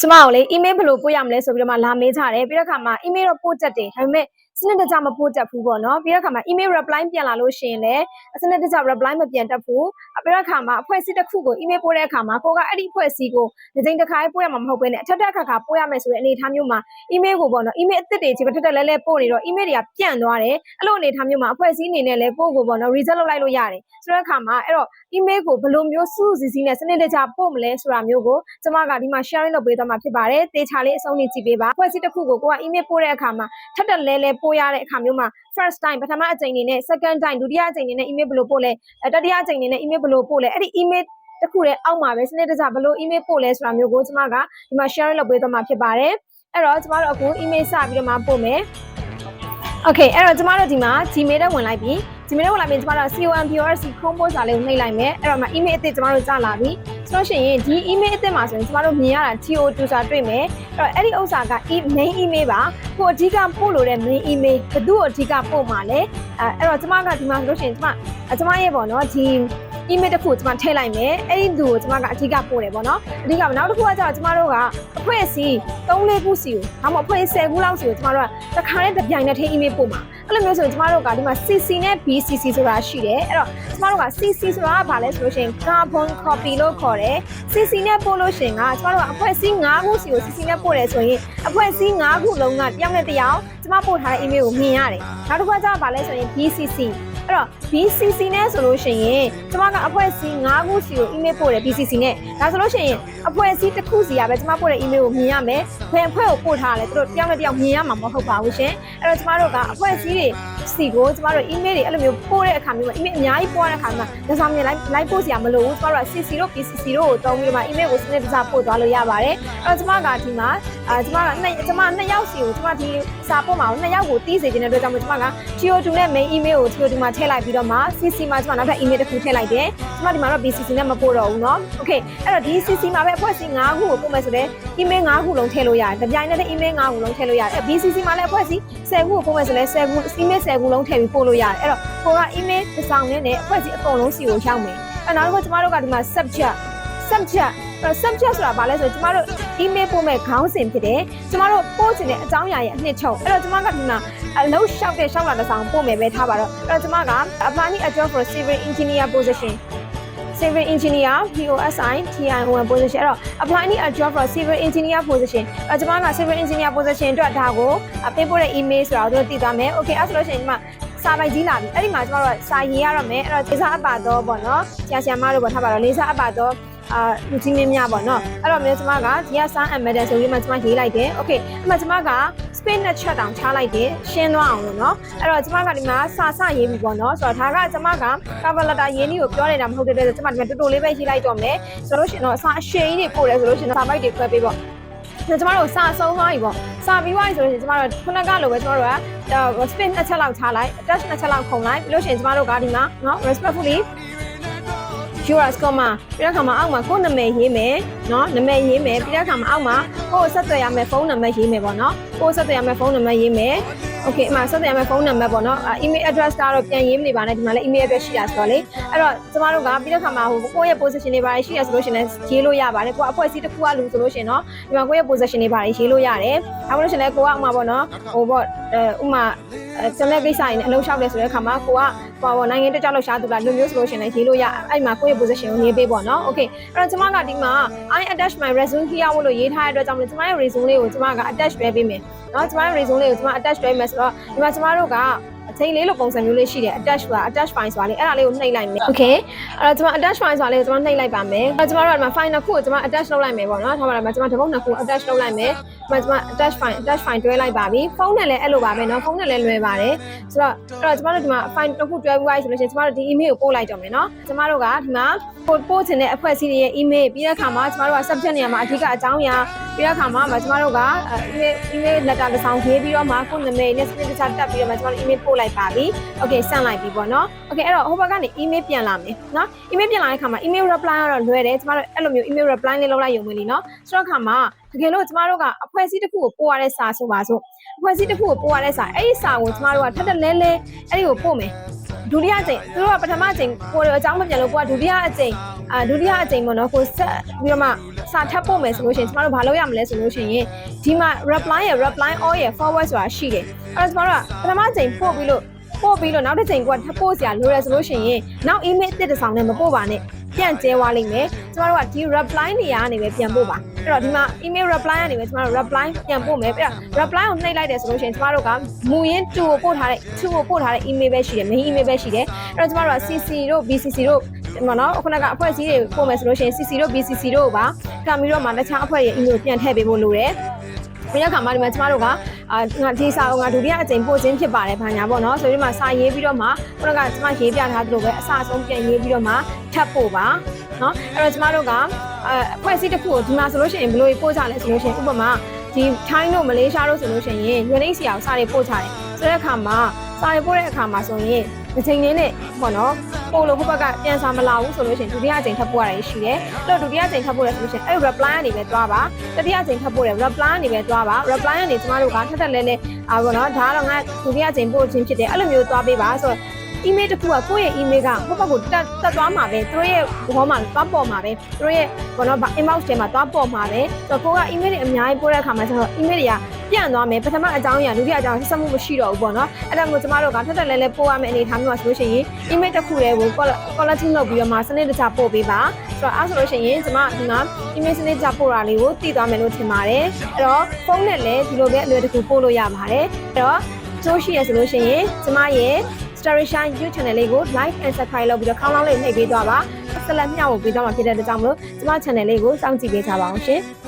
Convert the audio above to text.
ကျမကိုလေ email ဘယ်လိုပို့ရမလဲဆိုပြီးတော့မှလာမေးကြတယ်ပြီးတော့ခါမှာ email တော့ပို့ချက်တယ်ဒါပေမဲ့ စနစ်တကျမပို့ချက်ဘူးပေါ့နော်ပြီးတော့ခါမှာ email reply ပြန်လာလို့ရှိရင်လည်းစနစ်တကျ reply မပြန်တတ်ဘူးပြီးတော့ခါမှာအဖွဲ့အစည်းတစ်ခုကို email ပို့တဲ့အခါမှာကိုကအဲ့ဒီအဖွဲ့အစည်းကိုဒီချိန်တစ်ခါပို့ရမှာမဟုတ်ဘဲနဲ့အထက်ထက်ခါခါပို့ရမယ်ဆိုတဲ့အနေအထားမျိုးမှာ email ကိုပေါ့နော် email အသစ်တွေကြီးပဲထက်ထက်လဲလဲပို့နေတော့ email တွေကပြန့်သွားတယ်အဲ့လိုအနေအထားမျိုးမှာအဖွဲ့အစည်းအနေနဲ့လည်းပို့ကိုပေါ့နော် reset လုပ်လိုက်လို့ရတယ်ဆိုတဲ့အခါမှာအဲ့တော့ email ကိုဘယ်လိုမျိုးစုစည်းစည်းနဲ့စနစ်တကျပို့မလဲဆိုတာမျိုးကိုကျမကဒီမှာ sharing လုပ်ပေးသွားမှာဖြစ်ပါတယ်တေချာလေးအဆုံးနေကြည့်ပေးပါအဖွဲ့အစည်းတစ်ခုကိုကိုက email ပို့တဲ့အခါမှာထပ်တက်လဲလဲပို့ရတဲ့အခါမျိုးမှာ first time ပထမအကြိမ်အနေနဲ့ second time ဒုတိယအကြိမ်အနေနဲ့ email ဘယ်လိုပို့လဲအဲတတိယအကြိမ်အနေနဲ့ email ဘယ်လိုပို့လဲအဲ့ဒီ email တစ်ခုတည်းအောက်မှာပဲစနစ်တကျဘယ်လို email ပို့လဲဆိုတာမျိုးကိုကျမကဒီမှာ sharing လုပ်ပေးသွားမှာဖြစ်ပါတယ်အဲ့တော့ကျမတို့အခု email စပြီးတော့မှပို့မယ် Okay အဲ့တော့ကျမတို့ဒီမှာ Gmail နဲ့ဝင်လိုက်ပြီ Gmail နဲ့ဝင်လိုက်ပြီကျမတို့ COMPRC Chrome browser လေးကိုနှိပ်လိုက်မယ်အဲ့တော့မှ email အသစ်ကျမတို့ကြာလာပြီ ဆိုလို့ရှိရင်ဒီ email အသစ်မှာဆိုရင်ကျမတို့မြင်ရတာ TO2 စာတွေ့မယ်အဲ့တော့အဲ့ဒီဥစ္စာက e- main email ပါကိုအဓိကပို့လို့တဲ့ main email ဘယ်သူ့ကိုအဓိကပို့မှာလဲအဲအဲ့တော့ကျမကဒီမှာဆိုလို့ရှိရင်ကျမကျမရဲ့ပေါ့နော်ဒီ email တစ်ခုကိုကျမထည့်လိုက်မယ်အဲ့ဒီသူကိုကျမကအဓိကပို့တယ်ပေါ့နော်အဓိကနောက်တစ်ခုကကျတော့ကျမတို့ကအဖွဲ့အစည်း3-4ခုစီကိုဒါမှမဟုတ်အဖွဲ့10ခုလောက်စီကိုကျမတို့ကတစ်ခါနဲ့တစ်ပြိုင်နက်တည်း email ပို့မှာအဲ့လိုမျိုးဆိုရင်ကျမတို့ကဒီမှာ CC နဲ့ BCC ဆိုတာရှိတယ်အဲ့တော့ကျမတို့က CC ဆိုတာကဘာလဲဆိုလို့ရှိရင် carbon copy လို့ခေါ်တယ် CC နဲ့ပို့လို့ရှိရင်ကကျမတို့ကအဖွဲ့အစည်း9ခုစီကို CC နဲ့ပို့တယ်ဆိုရင်အဖွဲ့အစည်း9ခုလုံးကတစ်ယောက်နဲ့တစ်ယောက်ကျမပို့ထားတဲ့ email ကိုမြင်ရတယ်နောက်တစ်ခုကကျတော့ဘာလဲဆိုရင် BCC အဲ့တော့ BCC နဲ့ဆိုလို့ရှိရင်ကျမကအဖွဲ့အစည်း9ခုစီကို email ပို့တယ် BCC နဲ့ဒါဆိုလို့ရှိရင်အဖွဲ့အစည်းတစ်ခုစီကပဲကျမပို့တဲ့ email ကိုမြင်ရမယ်ဘယ်အဖွဲ့ကိုပို့ထားလဲသူတို့တစ်ယောက်နဲ့တစ်ယောက်မြင်ရမှာမဟုတ်ပါဘူးရှင်အဲ့တော့ကျမတို့ကအဖွဲ့အစည်းတွေစီကိုကျမတို့ email တွေအဲ့လိုမျိုးပို့တဲ့အခါမျိုးမှာ email အများကြီးပို့ရတဲ့အခါမှာလက်ဆောင်မြင်လိုက်လိုက်ပို့စရာမလိုဘူးကျမတို့က CC တို့ BCC တို့ကိုတုံးပြီးတော့မှ email ကိုစနစ်တကျပို့သွားလို့ရပါတယ်အဲ့တော့ကျမကဒီမှာအာကျမကနှစ်ကျမနှစ်ယောက်စီကိုကျမဒီစာပို့မှာနှစ်ယောက်ကိုတီးစေခြင်းတဲ့အတွက်ကြောင့်မို့ကျမက TO2 နဲ့ main email ကို TO2 မှာထည့်လိုက်ပြီးတော့မှ CC မှာကျမနောက်ထပ် email တစ်ခုထည့်လိုက်တယ်ကျမဒီမှာတော့ BCC နဲ့မပို့တော့ဘူးเนาะ Okay အဲ့တော့ဒီ CC မှာပဲအဖွဲ့အစည်း9ခုကိုပို့မယ်ဆိုတော့ email 9ခုလုံးထည့်လို့ရတယ်။တစ်ပြိုင်နက်တည်း email 9ခုလုံးထည့်လို့ရတယ်။ BCC မှာလည်းအဖွဲ့အစည်း10ခုကိုပို့မယ်ဆိုလည်း10ခု email 10ခုလုံးထည့်ပြီးပို့လို့ရတယ်။အဲ့တော့ကိုက email တစ်စောင်နဲ့နဲ့အဖွဲ့အစည်းအကုန်လုံးစီကိုရောက်မယ်။အဲ့နောက်တစ်ခုကျမတို့ကဒီမှာ subject subject အဲ့တော့ subject ဆိုတာဘာလဲဆိုတော့ကျမတို့ email ပို့မဲ့ခေါင်းစဉ်ဖြစ်တယ်။ကျမတို့ပို့ချင်တဲ့အကြောင်းအရာရဲ့အနှစ်ချုပ်။အဲ့တော့ကျမကဒီမှာအလုံးလျှောက်တဲ့လျှောက်လာတဲ့ဆောင်ပို့မယ်ပဲထားပါတော့။အဲ့တော့ကျမက apply a job for civil engineer position civil engineer POSI TION position အဲ့တော့ apply any a job for civil engineer position အဲ့တော့ကျွန်မက civil engineer position အတွက်ဒါကိုပေးပို့တဲ့ email ဆိုတာကိုတို့သိသွားမယ် okay အဲ့ဆိုလို့ရှိရင်ဒီမှာစာပိုက်ကြီးလာပြီအဲ့ဒီမှာကျွန်တော်တို့စာရေးရတော့မယ်အဲ့တော့လေးစားအပ်ပါတော့ပေါ့နော်ဆရာဆရာမတို့ပေါ့ထားပါတော့လေးစားအပ်ပါတော့ အာလူကြီးမင်းများပေါ့နော်အဲ့တော့မျိုးကျွန်မကဒီကစာအမ်မက်တယ်ဆိုပြီးမှကျွန်မရေးလိုက်တယ်โอเคအဲ့မှာကျွန်မက space နဲ့ chat တောင်ချလိုက်တယ်ရှင်းသွားအောင်လို့เนาะအဲ့တော့ကျွန်မကဒီမှာစာစရေးပြီပေါ့เนาะဆိုတော့ဒါကကျွန်မက cover letter ရေးနည်းကိုပြောနေတာမဟုတ်တဲ့အတွက်ကျွန်မဒီမှာတူတူလေးပဲရေးလိုက်တော့မယ်ဆိုလို့ရှိရင်တော့စာအရှိန်ကြီးတွေပို့တယ်ဆိုလို့ရှိရင်စာပိုက်တွေခွဲပေးပေါ့ကျွန်တော်တို့စာဆုံးသွားပြီပေါ့စာပြီးသွားပြီဆိုလို့ရှိရင်ကျွန်တော်တို့ခုနကလိုပဲကျွန်တော်တို့က space နှစ်ချက်လောက်ချလိုက် attach နှစ်ချက်လောက်ခုံလိုက်ပြီးလို့ရှိရင်ကျွန်တော်တို့ကဒီမှာเนาะ respectfully viewers ကမှပြတဲ့ခါမှာအောက်မှာကိုယ့်နာမည်ရေးမယ်နော်နာမည်ရေးမယ်ပြတဲ့ခါမှာအောက်မှာကိုယ်ဆက်သွယ်ရမယ့်ဖုန်းနံပါတ်ရေးမယ်ပေါ့နော်ကိုယ်ဆက်သွယ်ရမယ့်ဖုန်းနံပါတ်ရေးမယ် okay အမဆက်သွယ်ရမယ့်ဖုန်းနံပါတ်ပေါ့နော် email address ကတော့ပြန်ရေးမနေပါနဲ့ဒီမှာလည်း email address ရှိတာဆိုတော့လေအဲ့တော့ကျမတို့ကပြတဲ့ခါမှာဟိုကိုယ့်ရဲ့ position တွေပါတယ်ရှိရဆိုလို့ရှင်လည်းရေးလို့ရပါတယ်ကိုယ်အဖွဲ့အစည်းတစ်ခုကလူဆိုလို့ရှင်နော်ဒီမှာကိုယ့်ရဲ့ position တွေပါတယ်ရေးလို့ရတယ်အခုလို့ရှင်လည်းကိုကဥမာပေါ့နော်ဟိုပေါ့အဲဥမာ အဲကျန်တဲ့ကိစ္စတွေနဲ့အလုံးလျှောက်တယ်ဆိုတဲ့ခါမှာကိုကဟိုပေါ့နိုင်ငံတစ်ကြောက်လောက်ရှားသူလားလူမျိုးဆိုလို့ရှိရင်လည်းရေးလို့ရအဲ့မှာကိုယ့်ရဲ့ position ကိုရေးပေးပေါ့နော် Okay အဲ့တော့ကျမကဒီမှာ I attach my resume here လို့ရေးထားတဲ့အတွက်ကြောင့်မလို့ကျမရဲ့ resume လေးကိုကျမက attach ပဲပေးမယ်နော်ကျမရဲ့ resume လေးကိုကျမ attach တွဲမယ်ဆိုတော့ဒီမှာကျမတို့ကအ ချိန်လေးလိုပုံစံမျိုးလေးရှိတယ် attach ဆိုတာ attach file ဆိုတာလေးအဲ့ဒါလေးကိုနှိပ်လိုက်မယ် okay အဲ့တော့ကျမ attach file ဆိုတာလေးကိုကျမနှိပ်လိုက်ပါမယ်အဲ့တော့ကျမတို့ကဒီမှာ file နှစ်ခုကိုကျမ attach လုပ်လိုက်မယ်ပေါ့နော်ထားပါတော့ကျမဒီဘုတ်နှစ်ခု attach လုပ်လိုက်မယ်ဒီမှာကျမ attach file attach file တွဲလိုက်ပါပြီဖုန်းနဲ့လည်းအဲ့လိုပါပဲနော်ဖုန်းနဲ့လည်းလွယ်ပါတယ်ဆိုတော့အဲ့တော့ကျမတို့ဒီမှာ file တစ်ခုတွဲပြီးသွားပြီဆိုလို့ရှိရင်ကျမတို့ဒီ email ကိုပို့လိုက်တော့မယ်နော်ကျမတို့ကဒီမှာပို့ပို့ချင်တဲ့အဖွဲ့အစည်းတွေရဲ့ email ပြီးတဲ့အခါမှာကျမတို့က subject နေရာမှာအဓိကအကြောင်းအရာပြီးတဲ့အခါမှာကျမတို့က email email letter တစ်စောင်ရေးပြီးတော့မှကိုယ်နာမည်နဲ့ signature တက်ပြီးတော့မှကျမတို့ email ပို့လိုက်ပါပြီ okay ဆန့်လိုက်ပြီပေါ့နော် okay အဲ့တော့ဟိုဘက်ကနေ email ပြန်လာမယ်နော် email ပြန်လာတဲ့အခါမှာ email reply ကတော့လွယ်တယ်ကျမတို့အဲ့လိုမျိုး email reply လေးလုပ်လိုက်ရုံပဲလीနော်ဆိုတော့အခါမှာတကယ်လို့ကျမတို့ကအဖွဲ့အစည်းတစ်ခုကိုပို့ရတဲ့စာဆိုပါစို့အဖွဲ့အစည်းတစ်ခုကိုပို့ရတဲ့စာအဲ့ဒီစာကိုကျမတို့ကထပ်ထပ်လဲလဲအဲ့ဒီကိုပို့မယ်ဒုတိယအကြိမ်သူတို့ကပထမအကြိမ်ကိုယ်အကြောင်းမပြန်လို့ကိုကဒုတိယအကြိမ်အာဒုတိယအကြိမ်ပေါ့နော်ကိုဆက်ပြီးတော့မှ စာထပ်ပို့မယ်ဆိုလို့ရှိရင်ကျမတို့ဘာလုပ်ရမလဲဆိုလို့ရှိရင်ဒီမှာ reply ရ reply all ရ forward ဆိုတာရှိတယ်အဲ့တော့ကျမတို့ကပထမအကြိမ်ပို့ပြီးလို့ပို့ပြီးလို့နောက်တစ်ချိန်ကထပ်ပို့စရာလိုရဆိုလို့ရှိရင်နောက် email တစ်တစ်ဆောင်နဲ့မပို့ပါနဲ့ပြန်ကျဲသွားလိမ့်မယ်ကျမတို့ကဒီ reply နေရာကနေပဲပြန်ပို့ပါအဲ့တော့ဒီမှာ email reply ကနေပဲကျမတို့ reply ပြန်ပို့မယ်ပြီးတော့ reply ကိုနှိပ်လိုက်တယ်ဆိုလို့ရှိရင်ကျမတို့ကမူရင်း2ကိုပို့ထားတဲ့2ကိုပို့ထားတဲ့ email ပဲရှိတယ် main email ပဲရှိတယ်အဲ့တော့ကျမတို့က CC တို့ BCC တို့ဒီ မှာနော်ခုနကအဖွဲ့အစည်းတွေပို့မယ်ဆိုလို့ရှိရင် CC တို့ BCC တို့ပါကံပြီးတော့မှတခြားအဖွဲ့ရဲ့ email ပြန်ထည့်ပေးဖို့လိုတယ်ပြီးတဲ့အခါမှာဒီမှာကျမတို့ကအာငါဒီစာကိုငါဒုတိယအကြိမ်ပို့ခြင်းဖြစ်ပါတယ်ဘာညာပေါ့နော်ဆိုပြီးမှစာရေးပြီးတော့မှခုနကကျမရေးပြထားသလိုပဲအစအဆုံးပြန်ရေးပြီးတော့မှထပ်ပို့ပါနော်အဲ့တော့ကျမတို့ကအဲအဖွဲ့အစည်းတစ်ခုကိုဒီမှာဆိုလို့ရှိရင်ဘယ်လိုပို့ကြလဲဆိုလို့ရှိရင်ဥပမာဒီထိုင်းတို့မလေးရှားတို့ဆိုလို့ရှိရင်ယူနိတ်စီအောင်စာတွေပို့ချတယ်ဆိုတဲ့အခါမှာစာတွေပို့တဲ့အခါမှာဆိုရင် ဒီချိန်လေးနဲ့ပေါ့နော်ပို့လို့ဟိုဘက်ကပြန်စာမလာဘူးဆိုလို့ရှိရင်ဒုတိယအကြိမ်ထပ်ပို့ရတယ်ရှိတယ်အဲ့တော့ဒုတိယအကြိမ်ထပ်ပို့ရဆိုလို့ရှိရင်အဲ့ reply ကနေပဲသွားပါတတိယအကြိမ်ထပ်ပို့တယ် reply ကနေပဲသွားပါ reply ကနေကျမတို့ကထပ်ထပ်လဲလဲအာပေါ့နော်ဒါကတော့ငါဒုတိယအကြိမ်ပို့ခြင်းဖြစ်တယ်အဲ့လိုမျိုးသွားပေးပါဆိုတော့ email တစ်ခုကကိုယ့်ရဲ့ email ကဘက်ဘက်ကိုတက်တက်သွားမှာပဲသူတို့ရဲ့ဘောမှာသွားပေါ်မှာပဲသူတို့ရဲ့ဘောနော် inbox ထဲမှာသွားပေါ်မှာပဲဆိုတော့ကိုက email တွေအများကြီးပို့တဲ့အခါမှာကျတော့ email တွေက ပြန့်သွားမယ်ပထမအကြောင်းအရာဒုတိယအကြောင်းဆက်မှုမရှိတော့ဘူးပေါ့နော်အဲ့ဒါမျိုးကျမတို့ကထပ်တက်လဲလဲပို့ရမယ့်အနေအထားမျိုးပါဆိုလို့ရှိရင် email တစ်ခုတည်းကို quality လုပ်ပြီးတော့မှစနစ်တကျပို့ပေးပါဆိုတော့အဲ့ဆိုလို့ရှိရင်ကျမဒီမှာ email စနစ်တကျပို့တာလေးကိုတည်သွားမယ်လို့ထင်ပါတယ်အဲ့တော့ဖုန်းနဲ့လည်းဒီလိုပဲအလွယ်တကူပို့လို့ရပါတယ်အဲ့တော့ကျိုးရှိရဆိုလို့ရှိရင်ကျမရဲ့ Story Shine YouTube channel လေးကို like and subscribe လုပ်ပြီးတော့ခေါင်းလောင်းလေးနှိပ်ပေးသွားပါဆက်လက်မျှဝေပေးသွားမှာဖြစ်တဲ့အတွက်ကြောင့်မလို့ကျမ channel လေးကိုစောင့်ကြည့်ပေးကြပါအောင်ရှင်။